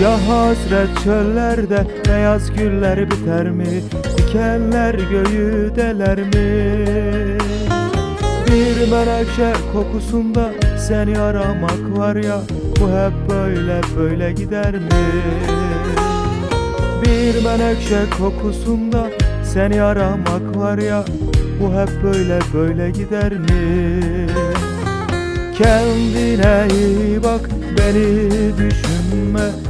Siyah hasret çöllerde beyaz güller biter mi? Dikenler göğü deler mi? Bir menekşe kokusunda seni aramak var ya Bu hep böyle böyle gider mi? Bir menekşe kokusunda seni aramak var ya Bu hep böyle böyle gider mi? Kendine iyi bak beni düşünme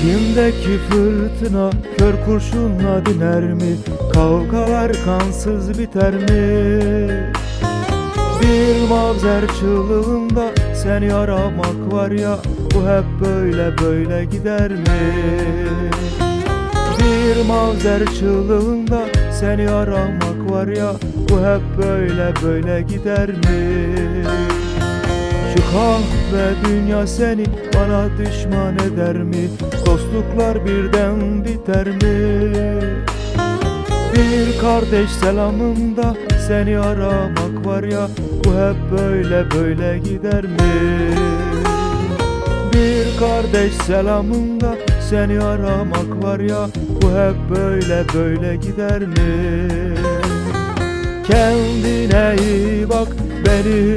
İçimdeki fırtına kör kurşunla diner mi? Kavgalar kansız biter mi? Bir mavzer çığlığında seni aramak var ya Bu hep böyle böyle gider mi? Bir mavzer çığlığında seni aramak var ya Bu hep böyle böyle gider mi? Şu kahve dünya seni bana düşman eder mi? Dostluklar birden biter mi? Bir kardeş selamında seni aramak var ya Bu hep böyle böyle gider mi? Bir kardeş selamında seni aramak var ya Bu hep böyle böyle gider mi? Kendine iyi bak beni